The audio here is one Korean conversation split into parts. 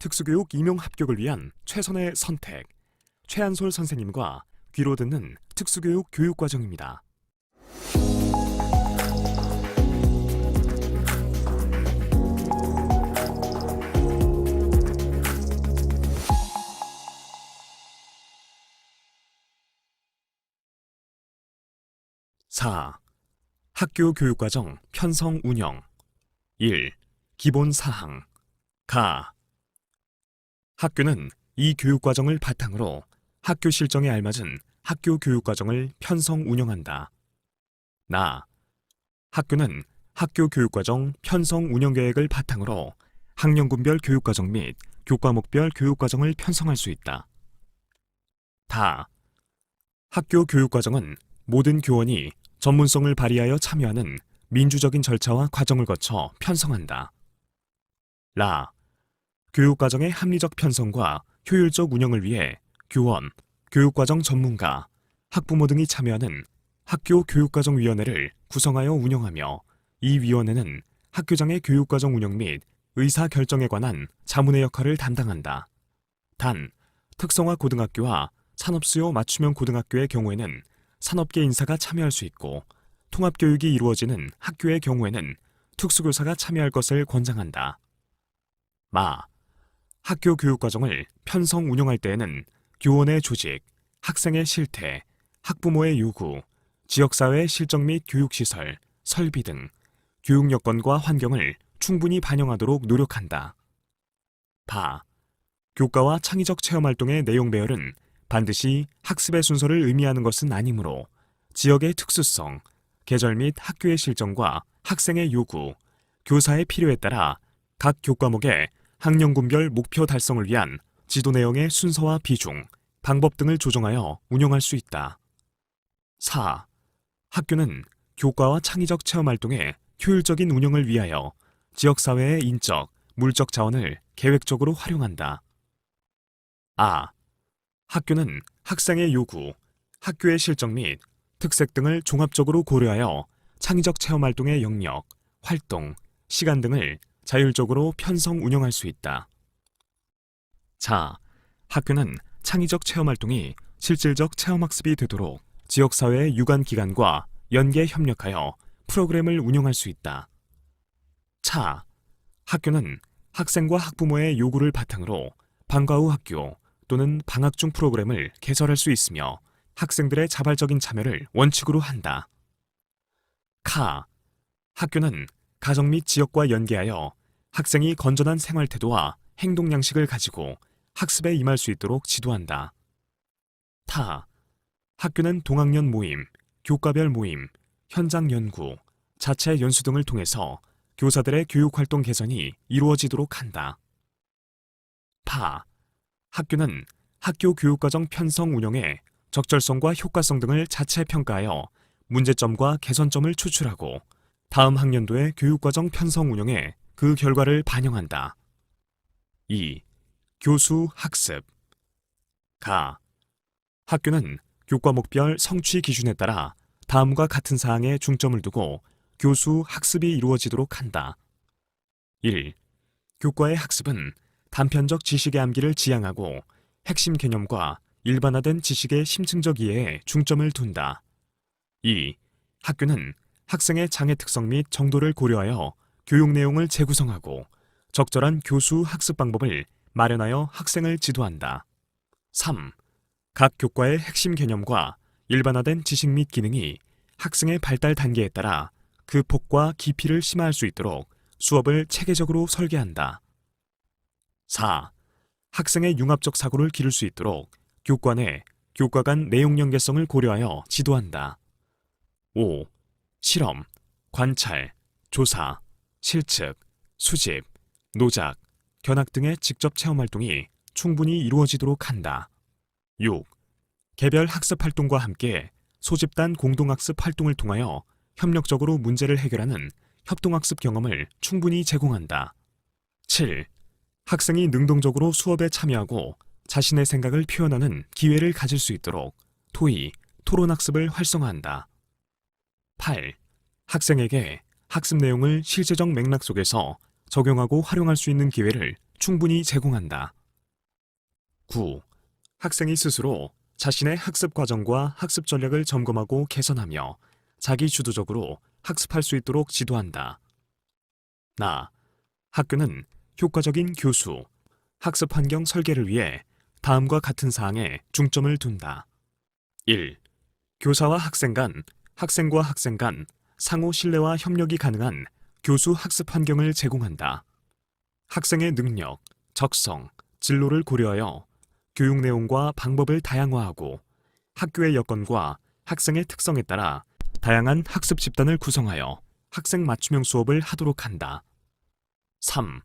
특수교육 임용 합격을 위한 최선의 선택. 최한솔 선생님과 귀로 듣는 특수교육 교육 과정입니다. 사. 학교 교육과정 편성 운영 1. 기본 사항 가 학교는 이 교육과정을 바탕으로 학교 실정에 알맞은 학교 교육과정을 편성 운영한다. 나 학교는 학교 교육과정 편성 운영 계획을 바탕으로 학년군별 교육과정 및 교과목별 교육과정을 편성할 수 있다. 다 학교 교육과정은 모든 교원이 전문성을 발휘하여 참여하는 민주적인 절차와 과정을 거쳐 편성한다. 라. 교육과정의 합리적 편성과 효율적 운영을 위해 교원, 교육과정 전문가, 학부모 등이 참여하는 학교 교육과정위원회를 구성하여 운영하며 이 위원회는 학교장의 교육과정 운영 및 의사 결정에 관한 자문의 역할을 담당한다. 단, 특성화 고등학교와 산업수요 맞춤형 고등학교의 경우에는 산업계 인사가 참여할 수 있고 통합교육이 이루어지는 학교의 경우에는 특수교사가 참여할 것을 권장한다. 마. 학교 교육과정을 편성 운영할 때에는 교원의 조직, 학생의 실태, 학부모의 요구, 지역사회의 실정 및 교육시설, 설비 등 교육 여건과 환경을 충분히 반영하도록 노력한다. 바. 교과와 창의적 체험 활동의 내용 배열은 반드시 학습의 순서를 의미하는 것은 아니므로 지역의 특수성, 계절 및 학교의 실정과 학생의 요구, 교사의 필요에 따라 각 교과목의 학년군별 목표 달성을 위한 지도 내용의 순서와 비중, 방법 등을 조정하여 운영할 수 있다. 4. 학교는 교과와 창의적 체험 활동의 효율적인 운영을 위하여 지역사회의 인적, 물적 자원을 계획적으로 활용한다. 아. 학교는 학생의 요구, 학교의 실정 및 특색 등을 종합적으로 고려하여 창의적 체험 활동의 영역, 활동, 시간 등을 자율적으로 편성 운영할 수 있다. 자, 학교는 창의적 체험 활동이 실질적 체험 학습이 되도록 지역사회의 유관 기관과 연계 협력하여 프로그램을 운영할 수 있다. 차, 학교는 학생과 학부모의 요구를 바탕으로 방과 후 학교 또는 방학 중 프로그램을 개설할 수 있으며 학생들의 자발적인 참여를 원칙으로 한다. 카, 학교는 가정 및 지역과 연계하여 학생이 건전한 생활 태도와 행동 양식을 가지고 학습에 임할 수 있도록 지도한다. 타, 학교는 동학년 모임, 교과별 모임, 현장 연구, 자체 연수 등을 통해서 교사들의 교육 활동 개선이 이루어지도록 한다. 파, 학교는 학교 교육과정 편성 운영의 적절성과 효과성 등을 자체 평가하여 문제점과 개선점을 추출하고 다음 학년도의 교육과정 편성 운영에 그 결과를 반영한다. 2. 교수 학습 가 학교는 교과목별 성취 기준에 따라 다음과 같은 사항에 중점을 두고 교수 학습이 이루어지도록 한다. 1. 교과의 학습은 단편적 지식의 암기를 지향하고 핵심 개념과 일반화된 지식의 심층적 이해에 중점을 둔다. 2. 학교는 학생의 장애 특성 및 정도를 고려하여 교육 내용을 재구성하고 적절한 교수 학습 방법을 마련하여 학생을 지도한다. 3. 각 교과의 핵심 개념과 일반화된 지식 및 기능이 학생의 발달 단계에 따라 그 폭과 깊이를 심화할 수 있도록 수업을 체계적으로 설계한다. 4. 학생의 융합적 사고를 기를 수 있도록 교과 내 교과 간 내용 연계성을 고려하여 지도한다. 5. 실험, 관찰, 조사, 실측, 수집, 노작, 견학 등의 직접 체험 활동이 충분히 이루어지도록 한다. 6. 개별 학습 활동과 함께 소집단 공동학습 활동을 통하여 협력적으로 문제를 해결하는 협동학습 경험을 충분히 제공한다. 7. 학생이 능동적으로 수업에 참여하고 자신의 생각을 표현하는 기회를 가질 수 있도록 토의, 토론학습을 활성화한다. 8. 학생에게 학습 내용을 실제적 맥락 속에서 적용하고 활용할 수 있는 기회를 충분히 제공한다. 9. 학생이 스스로 자신의 학습 과정과 학습 전략을 점검하고 개선하며 자기 주도적으로 학습할 수 있도록 지도한다. 나. 학교는 효과적인 교수, 학습 환경 설계를 위해 다음과 같은 사항에 중점을 둔다. 1. 교사와 학생 간, 학생과 학생 간 상호 신뢰와 협력이 가능한 교수 학습 환경을 제공한다. 학생의 능력, 적성, 진로를 고려하여 교육 내용과 방법을 다양화하고 학교의 여건과 학생의 특성에 따라 다양한 학습 집단을 구성하여 학생 맞춤형 수업을 하도록 한다. 3.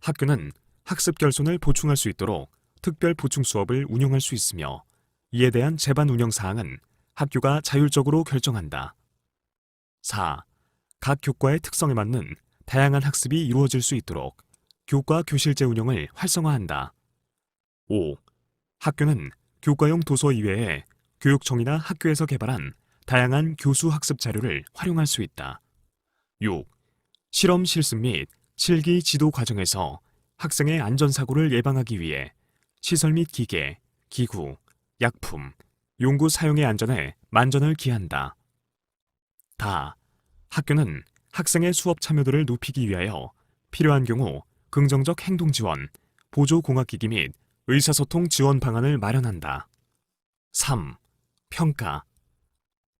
학교는 학습 결손을 보충할 수 있도록 특별 보충 수업을 운영할 수 있으며 이에 대한 재반 운영 사항은 학교가 자율적으로 결정한다. 4. 각 교과의 특성에 맞는 다양한 학습이 이루어질 수 있도록 교과 교실제 운영을 활성화한다. 5. 학교는 교과용 도서 이외에 교육청이나 학교에서 개발한 다양한 교수 학습 자료를 활용할 수 있다. 6. 실험 실습 및 실기 지도 과정에서 학생의 안전사고를 예방하기 위해 시설 및 기계, 기구, 약품, 용구 사용의 안전에 만전을 기한다. 다. 학교는 학생의 수업 참여도를 높이기 위하여 필요한 경우 긍정적 행동 지원, 보조 공학기기 및 의사소통 지원 방안을 마련한다. 3. 평가.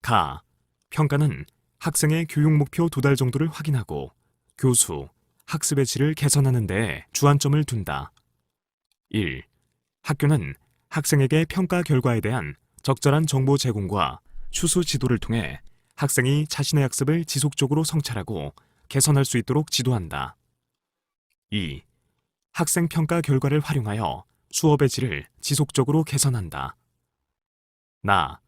가. 평가는 학생의 교육 목표 도달 정도를 확인하고 교수, 학습의 질을 개선하는 데 주안점을 둔다. 1. 학교는 학생에게 평가 결과에 대한 적절한 정보 제공과 추수 지도를 통해 학생이 자신의 학습을 지속적으로 성찰하고 개선할 수 있도록 지도한다. 2. 학생 평가 결과를 활용하여 수업의 질을 지속적으로 개선한다. 나.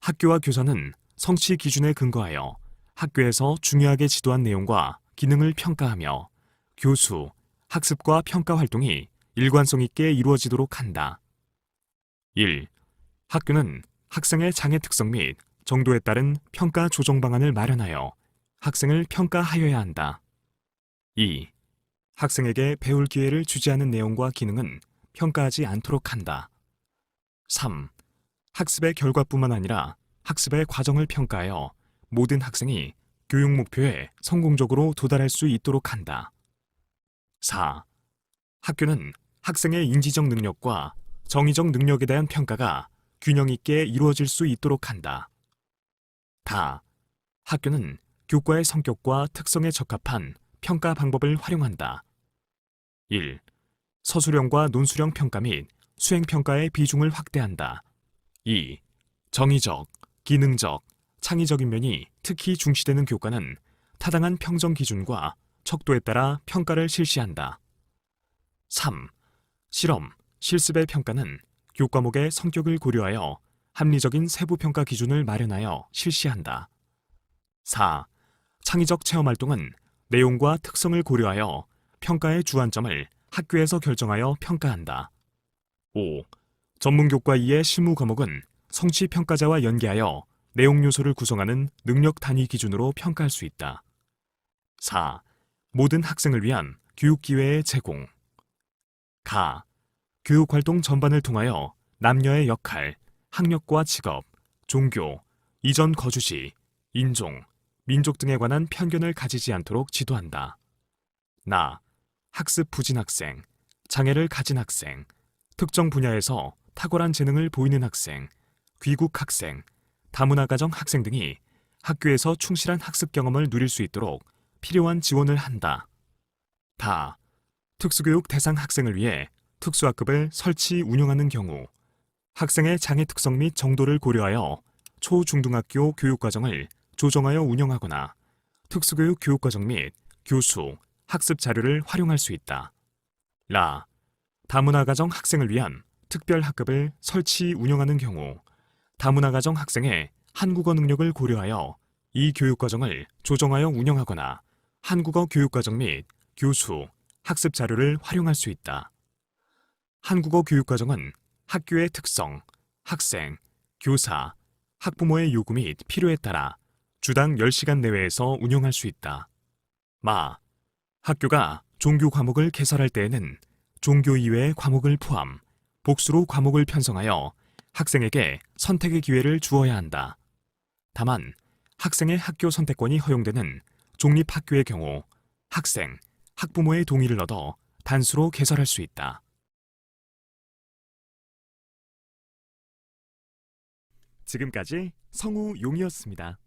학교와 교사는 성취 기준에 근거하여 학교에서 중요하게 지도한 내용과 기능을 평가하며 교수, 학습과 평가 활동이 일관성 있게 이루어지도록 한다. 1. 학교는 학생의 장애 특성 및 정도에 따른 평가 조정 방안을 마련하여 학생을 평가하여야 한다. 2. 학생에게 배울 기회를 주지 않은 내용과 기능은 평가하지 않도록 한다. 3. 학습의 결과뿐만 아니라 학습의 과정을 평가하여 모든 학생이 교육 목표에 성공적으로 도달할 수 있도록 한다. 4. 학교는 학생의 인지적 능력과 정의적 능력에 대한 평가가 균형 있게 이루어질 수 있도록 한다. 다. 학교는 교과의 성격과 특성에 적합한 평가 방법을 활용한다. 1. 서술형과 논술형 평가 및 수행 평가의 비중을 확대한다. 2. 정의적, 기능적, 창의적인 면이 특히 중시되는 교과는 타당한 평정 기준과 척도에 따라 평가를 실시한다. 3. 실험, 실습의 평가는 교과목의 성격을 고려하여 합리적인 세부 평가 기준을 마련하여 실시한다. 4. 창의적 체험 활동은 내용과 특성을 고려하여 평가의 주안점을 학교에서 결정하여 평가한다. 5. 전문 교과 이의 실무 과목은 성취 평가자와 연계하여 내용 요소를 구성하는 능력 단위 기준으로 평가할 수 있다. 4. 모든 학생을 위한 교육 기회의 제공. 가. 교육 활동 전반을 통하여 남녀의 역할, 학력과 직업, 종교, 이전 거주지, 인종, 민족 등에 관한 편견을 가지지 않도록 지도한다. 나. 학습 부진 학생, 장애를 가진 학생, 특정 분야에서 탁월한 재능을 보이는 학생, 귀국 학생, 다문화 가정 학생 등이 학교에서 충실한 학습 경험을 누릴 수 있도록 필요한 지원을 한다. 다. 특수교육 대상 학생을 위해 특수학급을 설치 운영하는 경우 학생의 장애 특성 및 정도를 고려하여 초중등학교 교육과정을 조정하여 운영하거나 특수교육 교육과정 및 교수, 학습 자료를 활용할 수 있다. 라. 다문화 가정 학생을 위한 특별 학급을 설치 운영하는 경우 다문화 가정 학생의 한국어 능력을 고려하여 이 교육과정을 조정하여 운영하거나 한국어 교육과정 및 교수, 학습 자료를 활용할 수 있다. 한국어 교육과정은 학교의 특성, 학생, 교사, 학부모의 요구 및 필요에 따라 주당 10시간 내외에서 운영할 수 있다. 마. 학교가 종교 과목을 개설할 때에는 종교 이외의 과목을 포함 복수로 과목을 편성하여 학생에게 선택의 기회를 주어야 한다. 다만 학생의 학교 선택권이 허용되는 공립학교의 경우 학생, 학부모의 동의를 얻어 단수로 개설할 수 있다. 지금까지 성우 용이었습니다.